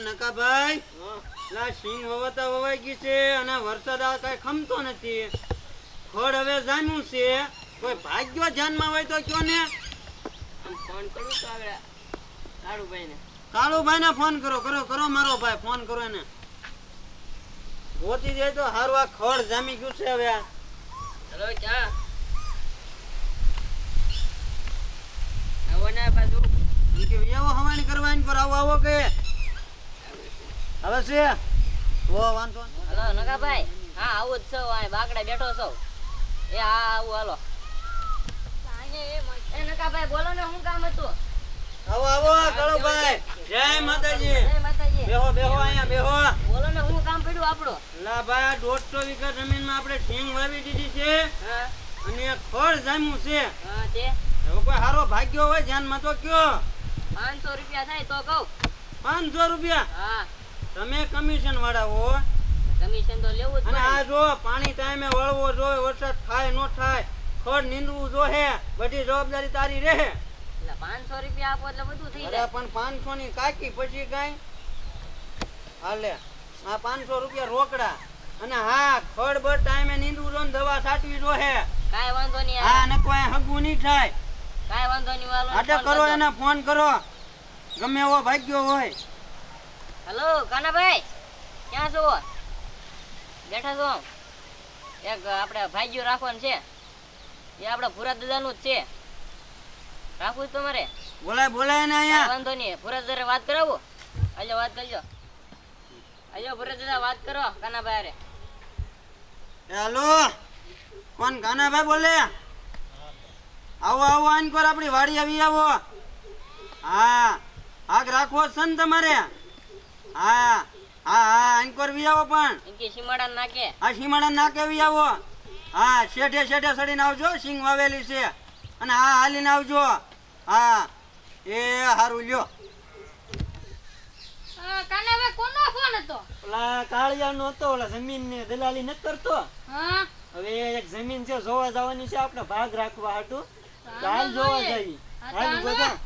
લા નકાભાઈ લા સિંહ હોવતા હોવાઈ ગઈ છે અને વરસાદ આ કઈ ખમતો નથી. ખોડ હવે જામ્યું છે. કોઈ ભાગ્યો ધ્યાનમાં હોય તો કયો ને? ફોન કરું તો આપણે કાળુભાઈ ને કાળુભાઈ ને ફોન કરો કરો કરો મારો ભાઈ ફોન કરો એને. ગોતી જાય તો હારું આ ખડ જામી ગયું છે હવે આ. હલો ચા. આવો ને આ બાજુ. કે એવો હવાણી કરવા પર આવો આવો કે. હવે છે? ઓ વાંધો હલો નગાભાઈ. હા આવું જ છો આ બાકડે બેઠો છો. એ હા આવું હાલો. એ નકાભાઈ બોલો ને શું કામ હતું? આવો આવો કાળુભાઈ જય માતાજી. જય માતાજી. બેહો બેહો અહીંયા બેહો. બોલો ને હું કામ પડ્યું આપણો? લા ભાઈ દોઢસો વીઘા જમીનમાં આપણે ઠીંગ વાવી દીધી છે. હા. અને ખોળ જામ્યું છે. હા તે. હવે કોઈ હારો ભાગ્યો હોય ધ્યાનમાં તો કયો. પાંચસો રૂપિયા થાય તો કહું. પાંચસો રૂપિયા? હા. તમે કમિશન વાળા હો. કમિશન તો લેવું અને આ જો પાણી ટાઈમે વળવો જોઈએ વરસાદ થાય નો થાય ખડ નીંદવું જોહે બધી જવાબદારી તારી રહે. એટલે પાંચસો રૂપિયા આપો એટલે બધું થઈ જાય. પણ પાંચસો ની કાકી પછી કઈ? હાલે આ પાંચસો રૂપિયા રોકડા. અને હા ખડ બર ટાઈમે નીંદવું જો દવા સાચવી જોહે કાંઈ વાંધો નહીં હા ને કોઈ હગવું નહીં થાય. કાંઈ વાંધો નહીં વાલો આટે કરો એને ફોન કરો. ગમે એવો ભાગ્યો હોય. હલો કાનાભાઈ ક્યાં છો? બેઠા છો? એક આપણે ભાઈઓ રાખવાનું છે. એ આપણા ભૂરા દાદાનું જ છે. રાખવું જ તમારે? બોલાય બોલાય ને અહીંયા. વાંધો નહીં. ભૂરા દાદા વાત કરાવો? આજે વાત કરજો. આજે ભૂરા દાદા વાત કરો કાનાભાઈ અરે હાલો. કોણ કાનાભાઈ બોલે? આવો આવો આન કોર આપણી વાડી આવી આવો. હા આગ રાખવો છે ને તમારે? હા હા હા આન વી આવો પણ. કે સીમાડા નાકે આ સીમાડા નાકે વી આવો હા શેઠે શેઠે સડીને આવજો સિંગ વાવેલી છે. અને હા હાલીને આવજો. હા એ હારું લ્યો. કાનાભાઈ કોનો ફોન હતો? ઓલા કાળિયા નો હતો ઓલા જમીન ને દલાલી ન કરતો. હા. હવે એક જમીન છે જોવા જવાની છે આપણે ભાગ રાખવા હાટુ. હાલ જોવા જોઈએ. હા, હાલ બધા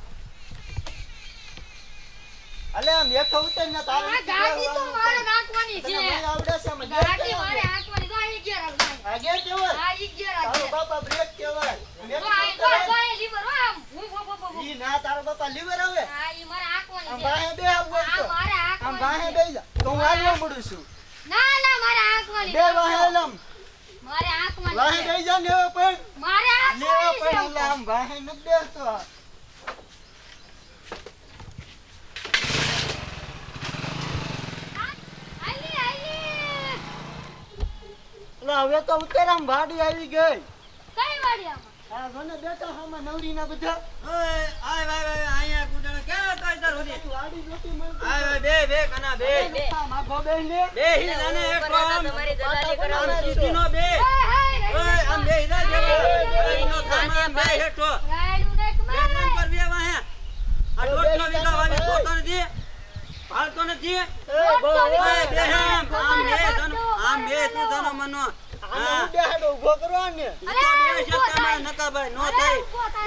અલે આમ હેઠો ઉતર ને તારે ગાડી તો મારે રાખવાની છે આવડે છે મને ગાડી મારે? રાખવાની તો આ ગેર રાખવાની. આ ગેર કેવાય? આ ઈ ગેર તારો બાપા બ્રેક કેવાય તો આ તો. આ લીવર આમ હું બો બો ભૂ. ઈ ના તારો બાપા લીવર આવે આ ઈ મારે હાંકવાની છે. બાહે બે આવવું હોય આ તો મારે આમ હાંકવાની બાહે બે જા તો હું હાલવા મળું છું ના ના મારે હાંકવાની બે છે. વાહે હાલમ મારે હાંકવાની વાહે. બે જા ને પણ મારે પણ છે. આમ વાહે નથી બેસતો હાલી, હાલી. એટલે હવે તો ઉતરામ ગાડી આવી ગઈ. કઈ વાડી આમાં? આ જોને બેઠા હામાં નવરીના બધા. ઓય આય ભાઈ ભાઈ અહીંયા કુદણ કે તો ઇધર હોદી વાડી જોતી મળતી. આય ભાઈ બે બે કના બે. બે. માગો બે ને બે હી જાને એક કામ. તમારી દલાલી આમ કરાવવાની સીધીનો બે. ઓય, આમ બે હિદા જે ઓય, એનો થામા બે હેઠો. રાઈડ બે મારે. નંબર પર બે વાહે આ દોઢસો વીઘા વાવી. પોતાને દે ભાળતો નથી. એ બે આમ આમ બે જનો પાડો, આમ તું પાડો. મનો આ હા. ઊભો. ઈ તો બે છે તમારા નકાભાઈ નો થાય.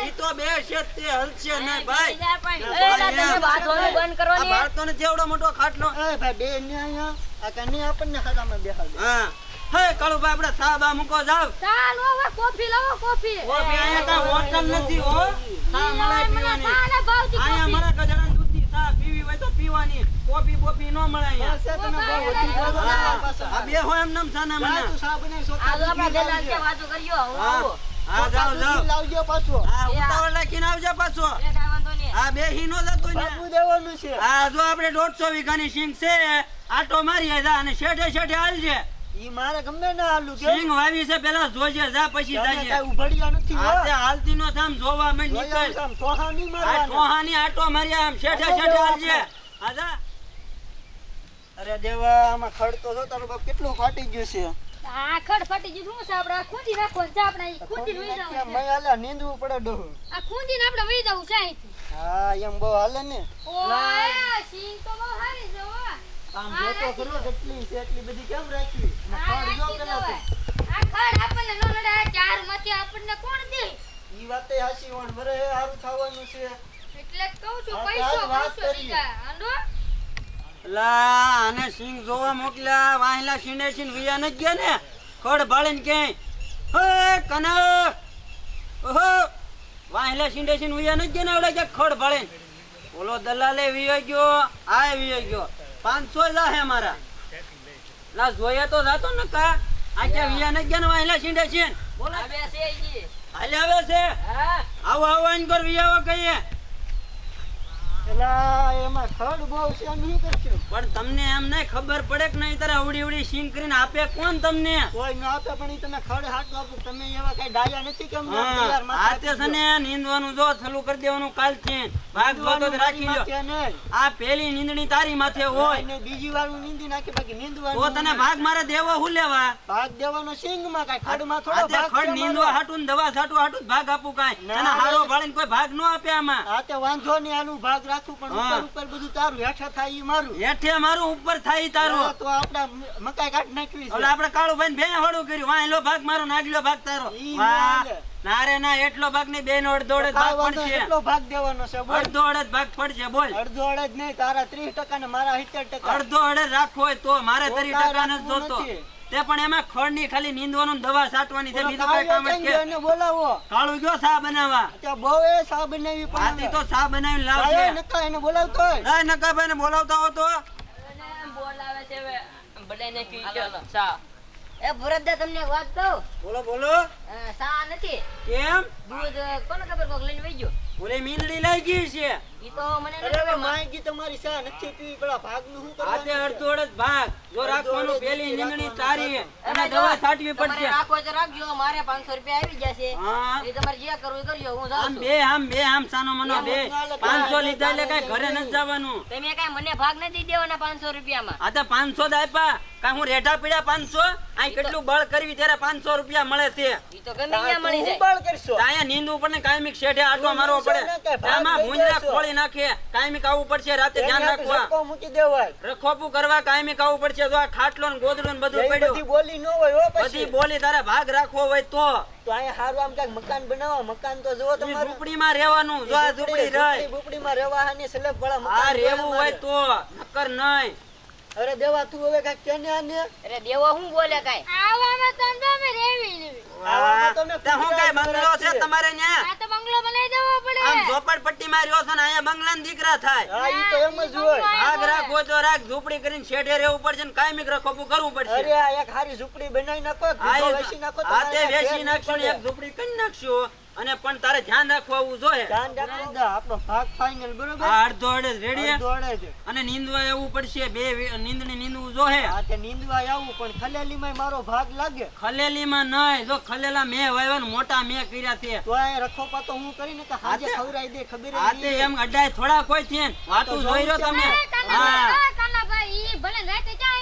ઈ તો બે શેત તે હલશે ને ભાઈ. ના, તમે ભાઈ, બાંધવાનું બંધ કરો આ ને. જેવડો મોટો ખાટલો. એ ભાઈ બે ને અહીંયા આ કની આપણને હારામાં બેહાડે. હા. હે કાળુભાઈ આપણે બા મૂકો જાવ. ચાલો હવે કોફી લાવો કોફી. કોફી અહીંયા તા હોટલ નથી હો. થા મળે પીવાની. અહીંયા મારા મળે ગજરાની દૂધની ચા પીવી હોય તો પીવાની. કોફી બોફી ન મળે અહીંયા. આ બે હોય એમ નમ સાના મને તું સા બનાવી આ છોકરા જો આપણા લાવજે. વાતો કર્યો. હું હા આવું. જાવ જાવ લાવજો પાછો. હા ઉતાવળ રાખીને આવજો પાછો એ કાંઈ વાંધો નહીં. આ બે હીનો જતો ને બાપુ દેવાનું છે હા જો આપણે 150 વીઘાની સિંગ છે આટો મારી જા અને શેઠે શેઠે હાલજે ઈ મારે ગમે ના હાલું કે સિંગ વાવી છે પેલા જોજે જા પછી જાજે કાંઈ ઉભડિયા નથી હા તે હાલતી નો થામ જોવા માં જોઈ આવું નીકળ આ મારવાના. આટો મારી આમ શેઠે શેઠે હાલજે આપણે. જા અરે દેવા આમાં ખડ તો જો તારું બાપ કેટલું ફાટી ગયું છે. આ ખડ ફાટી ગયું શું છે? આપણે ખૂંદી નાખો છે આપણે ખૂંદીને વહી જવાનું કેમ આલે નીંદવું પડે ડો આ ખૂંદીને આપણે વહી જાવ છે. હા એમ બહુ હાલે ને. ઓય, સિંગ તો બહુ હારી હો. આમ જો તો ખરો કેટલી છે એટલી બધી કેમ રાખી? ખડ જો પેલા આ ખડ આપણને ન નડે, આ ચારમાંથી આપણને કોણ દે? ઈ વાતે હાસી વણ ભરે હારું થવાનું છે. એટલે જ કહું છું, પૈસો પૈસો દીધા. હાંડો? લા આને સિંગ જોવા મોકલ્યા વાહેલા શીંડે છીન વિયા નથી ગયા ને? ખડ ભાળીને ક્યાંય? હે કનક! ઓહો! વાહેલા શીંડે છીન વિયા નથી ગયા ને આવડે કે ખડ ભાળીને? ઓલો દલાલે વિયો ગયો આ વિયો ગયો. પાંચસો જાહે મારા. લા જોયા તો જાતો ને કા? આ ક્યાં વિયા ગયા ને વાહલા શીંડે છીન બોલા. આવે છે. હાલે આવે છે આવો આવો આઈન કર વિયાવો કહીએ એલા એમાં ખડ બહુ છે આમ શું કરશું પણ તમને એમ નહીં ખબર પડે કે નહીં તારે અવડી અવડી સિંગ કરીને આપે કોણ તમને? કોઈ ન આપે પણ ઈ તમે ખડ હાથ આપો. તમે એવા કઈ ડાયા નથી કે અમને આમ હા, તૈયાર માથે આ તે છે નીંદવાનું જો થલું કરી દેવાનું કાલથી. ભાગ જોતો રાખી લ્યો. આ પેલી નીંદણી તારી માથે હોય. ને બીજી વાર હું નીંદી નાખી બાકી નીંદવાનું તો તને ભાગ મારે દેવો હું લેવા? ભાગ દેવાનો સિંગમાં માં તે ભાગ ખડ છે નીંદવા હાટું દવા છાટું હાટું ભાગ આપું કાંઈ. તને હારો ભાળીને કોઈ ભાગ ન આપે આમાં. આ તે વાંધો નહીં આનું ભાગ રાખું પણ ઉપર ઉપર બધું તારું હેઠા થાય ઈ મારું. હેઠે મારું ઉપર થાય તારું. તો આપડા મકાઈ કાઢ નાખવી ઓલા આપણે કાળું ભાઈ ભે હોડું કર્યું વાહ ભાગ મારો નાગલો ભાગ તારો. વાહ. ના એટલો ભાગ નહીં બેન અડધો અડધ ભાગ પડશે. કેટલો ભાગ દેવાનો છે બોલ. અડધો અડધ ભાગ પડશે બોલ. અડધો અડધ નહીં તારા ત્રીસ ટકા ને મારા સિત્તેર ટકા. અડધો અડધ રાખવો હોય તો મારે તો તરી કાંઈ ટકા નથી જોતો. તે પણ એમાં ખડની ખાલી નીંદવાનું દવા છાંટવાની છે. બીજું કઈ કામ જ કે. એને બોલાવો. કાળું ગયો સા બનાવવા. તો બહુ એ સા બનાવી પણ આથી તો સા બનાવી લાવજે નકા એને બોલાવતો હોય. એ નકાભાઈ ને બોલાવતા હો તો. બોલાવે છે પી ગયો ચા એ ભરતદા તમને વાત કહું? બોલો બોલો. સા નથી. કેમ? દૂધ કોને ખબર કોક લઈને વઈ ગયો? ઓલી મીંદડી લાગી ગઈ છે. ઈ તો મને અરે નથી હવે ખબર. માયગી તમારી સા નથી પીવી પેલા ભાગનું શું કરવાનું છે? અડધો અડધ ભાગ. જો રાખવાનું પેલી નથી નીંદણી રાખવાનું, તારી અને દવા છાંટવી પડશે. રાખવો તો રાખજો મારે 500 રૂપિયા આવી જશે એ તમારે જે કરવું કરજો હું જાઉં આમ બે આમ બે આમ સાનો મનો બે. જ ના લે, પાંચસો તારે લીધા એટલે કઈ ઘરે નથી જવાનું. તમે કાંઈ મને ભાગ નથી દેવાના 500 રૂપિયામાં? આ તો પાંચસો જ આપ્યા. કાંઈ હું રેઠા પીડા પાંચસો? અહીં કેટલું બળ કરવી ત્યારે પાંચસો રૂપિયા મળે છે. ઈ તો ગમે ત્યાં મળી જાય. બાળ કરશો? તો અહીંયા નીંદવું પડે ને કાયમિક શેઠે આટો મારવો પડે. કે આમાં ભૂંજરા ખોળી નાખે. કાયમિક આવવું પડશે રાતે ધ્યાન રાખવા. મૂકી દેવાય. રખોપું કરવા કાયમિક આવવું પડશે. તો આ ખાટલો ને ગોદડું ને બધું એ બધી બોલી ન હોય હો બધી પછી બોલી તારે ભાગ રાખવો હોય તો. તો અહીંયા હારું આમ ક્યાંક મકાન બનાવો. મકાન તો જુઓ ઈ ઝૂંપડીમાં રહેવાનું. જો આ ઝૂંપડી રહી. ઝૂંપડીમાં રહેવા આ રહેવું હોય. તો. નકર નહીં. અરે દેવા તું હવે કાંઈક કેને આને? અરે દેવા હું બોલે કાંઈ? આવામાં તંદો મે રેવી લેવી. આવામાં તો મેં હું કઈ બંગલો છે. તમારે ન્યા? આ તો બંગલો બનાવી દેવો પડે. આમ ઝોપડપટ્ટીમાં રહ્યો છો ને આયા બંગલાન દીકરા થાય. હા ઈ તો એમ જ હોય. આગ રાખવો હોય રાખ ઝૂંપડી કરીને શેઠે રહેવું પડશે ને કાયમિક રખોપું કરવું અરે પડશે આ એક હારી ઝૂપડી બનાવી નાખો ભૂખો નાખો આ તે વેસી નાખશું એક ઝૂંપડી કરી નાખશું. અને પણ તારે ધ્યાન રાખવું જોઈએ. ધ્યાન રાખજો દા, આપણો ભાગ ફાઇનલ બરોબર? અડધો અડધ રેડી અડધો અડધ. અને નીંદવા આવવું પડશે બે નીંદની નીંદવું જોઈએ. આ તે નીંદવા આવવું પણ ખલેલીમાં મારો ભાગ લાગે. ખલેલીમાં નહીં જો ખલેલા મે વાયવા ને મોટા મે કર્યા છે તો આ રખો તો હું કરીને કે હાજે ખવરાઈ દે ખબર આ તે એમ અડાય થોડા કોઈ છે વાતું જોઈ રહ્યો તમે? હા. ઈ ભલે રાતે ક્યાં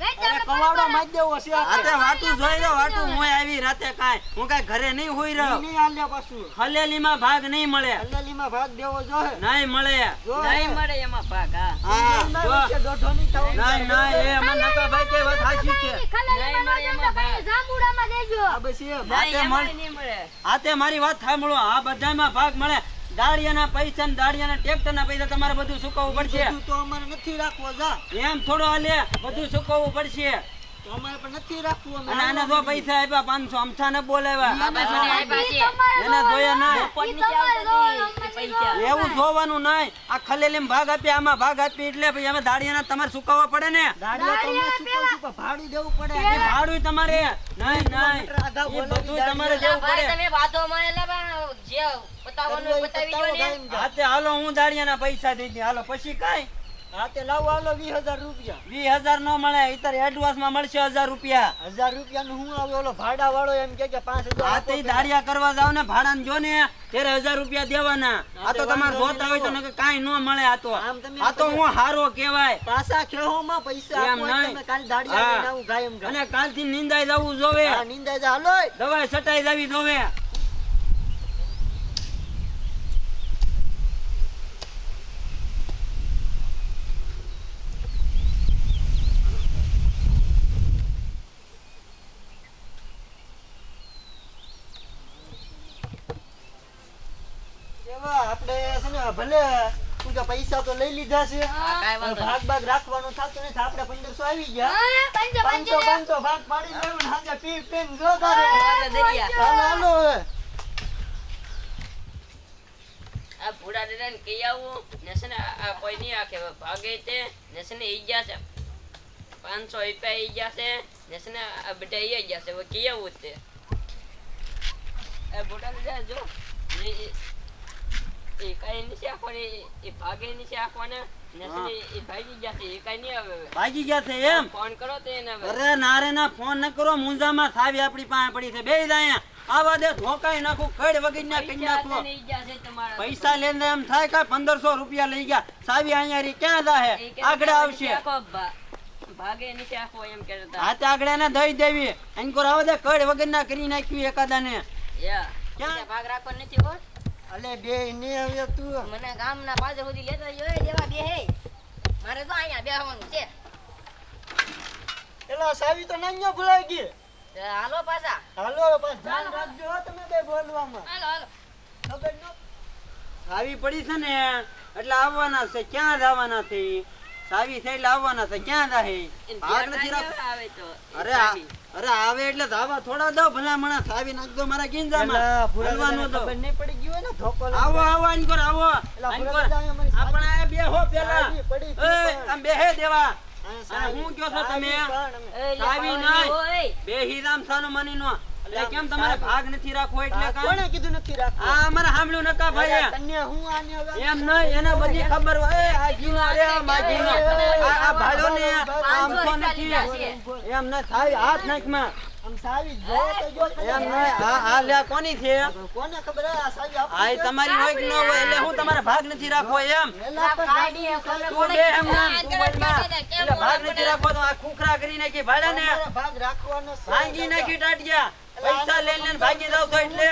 રાતે અરે કવાડો દેવો છે. જોઈ રહ્યો વાતું મોય આવી રાતે કાંઈ. હું કાંઈ ઘરે નહીં હોઈ રહ્યો. નહીં હાલ્યા પાછું. ખલેલીમાં ભાગ નહીં મળે. ખલેલીમાં ભાગ દેવો જોઈએ નહીં મળે. જો નહીં મળે એમાં ભાગ હા. હા જો. દોઢો નહીં થવો. નહીં નહીં એ અમાર નકાભાઈ કે વાત સાચી છે. નહીં મળે એમાં જતા ભાઈ, જાંબુડામાં દેજો. આ બસ એમ. આ તે નહીં એમાં મળ- નહીં મળે. આ મારી વાત સાંભળો. આ બધામાં ભાગ મળે. દાળિયાના પૈસા ને દાળિયાના ટ્રેક્ટરના પૈસા તમારે બધું સુકવવું પડશે. બધું તો અમારે નથી રાખવો જા. એમ થોડો હાલે બધું સુકવવું પડશે. અમારે પણ નથી રાખવું અને આને જો પૈસા આપ્યા પાંચસો અમથા ને બોલાવ્યા એને જોયા પૈસા એવું જોવાનું નહીં. આ ખલેલીમાં ભાગ આપ્યા આમાં ભાગ આપી એટલે અમે દાડિયાના તમારે સુકાવવા પડે ને? ભાડું દેવું પડે. ભાડું તમારે. નહીં નહીં. બધું તમારે ના દેવું પડે. તમે વાતો જે બતાવવાનું બતાવી દો ને. હા તે હાલો હું દાળિયાના પૈસા દઈ દઈ હાલો પછી કાંઈ? હા તે લાવો હાલો વીસ રૂપિયા. 20000 નો મળે ઈતર એડવાન્સમાં મળશે 1000 રૂપિયા. 1000 રૂપિયા નું હું આવે? ઓલો ભાડા વાળો એમ કે કે પાંચ હજાર આ તે. કરવા જાવ ને ભાડા જો ને ત્યારે હજાર રૂપિયા દેવાના. આ તો તમાર જોતા હોય તો નકર કાઈ નો મળે આ તો. આ તો હું હારો કહેવાય. પાછા ખેહોમાં પૈસા એમ આપો તમે કાલ દાડિયા હા. આવું ગાયમ ગાય. અને કાલથી નિંદાઈ જવું જોવે. હા, નિંદાઈ જા, હાલોય. દવાઈ સટાઈ જવી જોવે એવા આપણે છે ને ભલે શું કે પૈસા તો લઈ લીધા છે. ભાગ ભાગ રાખવાનું થતું નથી આપણે પંદરસો આવી ગયા. પાંચસો, પાંચસો પાંચસો લે. પાંચસો ભાગ પાડી દેવું ને હાજે પી પીને જો તારે. હાલો હાલો હવે. આ ભૂડા દાદાને કહી આવું ને આ કોઈ નહીં આખે ભાગે તે ને છે ને છે. પાંચસો રૂપિયા ઈ ગયા છે ને છે ને આ બધા ઈ ગયા છે. કહી આવું તે. આ ભૂડા દાદા જો એ એ- એ કઈ નીચે આખવાની એ ભાગે નીચે આખવાના ને છે ને એ ભાગી ગયા છે એ કઈ નહીં આવે હવે. ભાગી ગયા છે એમ? ફોન કરો તે અરે નારે ના ફોન ન કરો મુંજામાં થાવી આપણી પાસે પડી છે. બે અહીંયા. આવા દે ધોકાઈ નાખું કડ વગર ના કઈ પૈસા નાખો. તને ઈ ગયા છે તમારા પૈસા લઈને એમ થાય કે પંદરસો રૂપિયા લઈ ગયા. સાવી અહીંયા રી ક્યાં જાહે? આગળ આવશે. ભાગે નીચે આખો એમ કહેતા. હતા. હાથે આગળ ને દઈ દેવી. એન કોર આવા દે કડ વગર ના કરી નાખ્યું એકાદા ને ક્યાં? ભાગ રાખવા નથી હો અલે બે ને હવે તું. મને ગામના પાદર સુધી લેતા જોય દેવા બે હે. મારે તો અહીંયા બેહવાનું છે. એલા સાવી તો નાન્યો ભૂલાઈ ગઈ. હાલો પાછા. હાલો પાછા ધ્યાન રાખજો તમે બે બોલવામાં. હાલો, હાલો. ખબર સાવી પડી છે ને એટલે આવવાના છે. ક્યાં જવાના છે? સાવી થઈ લાવવાના છે ક્યાં જાહે? આવે તો અરે અરે આવે એટલે ધાવા થોડા દો ભલા મણા સાવી નાખજો મારા ગીંજામાં. દો. ખબર નહીં પડી ગયો ને ધોકો આવો આવો આઈન કોર આવો. એલા આઈન ભૂરા કોર. દાદા અહીંયા મારી આપણે આ બે હો પેલા. પડી એ. આમ બેહે દેવા. હું કયો છો તમે? સાવી ના સાવી નહીં. બે હિરામ સાનો મની નો એટલે કેમ તમારે ભાગ નથી રાખવો એટલે કોણે કીધું નથી રાખવું? આ અમારે સાંભળ્યું નકા ભાઈ તને હું આને એમ ન એને બધી ખબર હોય. એ આ જીનો રે આ મા આ આ ભાડો ને આમ તો નથી. એમ ન થાય હાથ નાખમાં. આમ સાવી જો તો જો તમે. એમ નહીં આ આ લે કોની છે? કોને ખબર? હે આ સાવી આ આપણી ઈ તમારી હોય કે ન હોય એટલે હું તમારે ભાગ નથી રાખવો એમ? ભાગ નથી રાખવો તો આ ખુખરા કરી નાખી ભાડા ને ભાગ રાખવાનો. નાખી ટાટિયા. પૈસા લઈ લઈને ભાગી જાવ તો એટલે?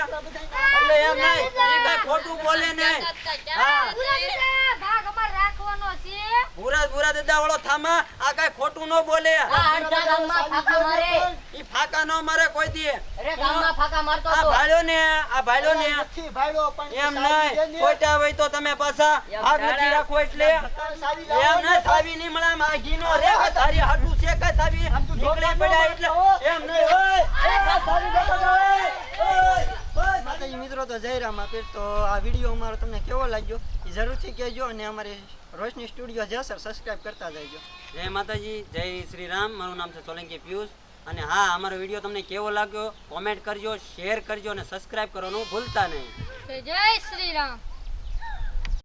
એટલે એમ નહીં એ કાંઈ ખોટું બોલે નહીં. હા. ભાગ અમારે રાખવાનો છે ભૂરા ભૂરા દાદા વાળો થામા આ કાંઈ ખોટું ન બોલે. ફાંકા મારે. ઈ ફાકા ન મારે કોઈ દી. અરે ગામમાં ફાંકા મારતો આ હતો. ને આ ભાડ્યો ને. નથી ભાડ્યો પણ એમ નહીં ખોટા હોય તો તમે પાછા ભાગ નથી ભાડા. એટલે. ધક્કા સાવી લાવો એમ નહીં સાવી નહીં મળે આમ આ ઘીનો રે તારી હાટું છે કે સાવી? નીકળે પડ્યા એટલે એમ નહીં મિત્રો તો જય રામ આપીર તો આ વીડિયો અમારો તમને કેવો લાગ્યો? એ જરૂરથી કહેજો અને અમારી રોશની સ્ટુડિયો જે સર સબસ્ક્રાઇબ કરતા જજો જય માતાજી જય શ્રી રામ મારું નામ છે સોલંકી પિયુષ. અને હા અમારો વીડિયો તમને કેવો લાગ્યો? કોમેન્ટ કરજો શેર કરજો અને સબસ્ક્રાઈબ કરવાનું ભૂલતા નહીં. જય શ્રી રામ